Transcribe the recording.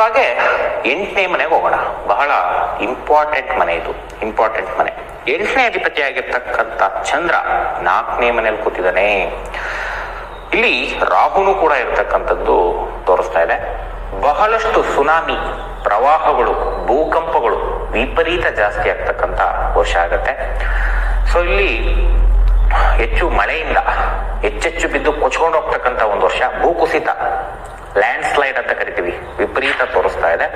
ಹಾಗೆ ಎಂಟನೇ ಮನೆಗೆ ಹೋಗೋಣ. ಬಹಳ ಇಂಪಾರ್ಟೆಂಟ್ ಮನೆ ಇದು. ಇಂಪಾರ್ಟೆಂಟ್ ಮನೆ. ಎಂಟನೇ ಅಧಿಪತಿಯಾಗಿರ್ತಕ್ಕಂಥ ಚಂದ್ರ ನಾಲ್ಕನೇ ಮನೆಯಲ್ಲಿ ಕೂತಿದ್ದಾನೆ. ಇಲ್ಲಿ ರಾಹುನು ಕೂಡ ಇರ್ತಕ್ಕಂಥದ್ದು ತೋರಿಸ್ತಾ ಇದೆ. ಬಹಳಷ್ಟು ಸುನಾಮಿ, ಪ್ರವಾಹಗಳು, ಭೂಕಂಪಗಳು ವಿಪರೀತ ಜಾಸ್ತಿ ಆಗ್ತಕ್ಕಂಥ ವರ್ಷ ಆಗತ್ತೆ. ಸೊ ಇಲ್ಲಿ ಹೆಚ್ಚು ಮಳೆಯಿಂದ, ಹೆಚ್ಚೆಚ್ಚು ಬಿದ್ದು ಕೊಚ್ಕೊಂಡು ಹೋಗ್ತಕ್ಕಂಥ ಒಂದು ವರ್ಷ ಭೂಕುಸಿತ. ಲ್ಯಾಂಡ್ ಸ್ಲೈಡ್ ಅಂತ ಕರಿತೀವಿ. ವಿಪರೀತ ತೋರಿಸ್ತಾ ಇದೆ.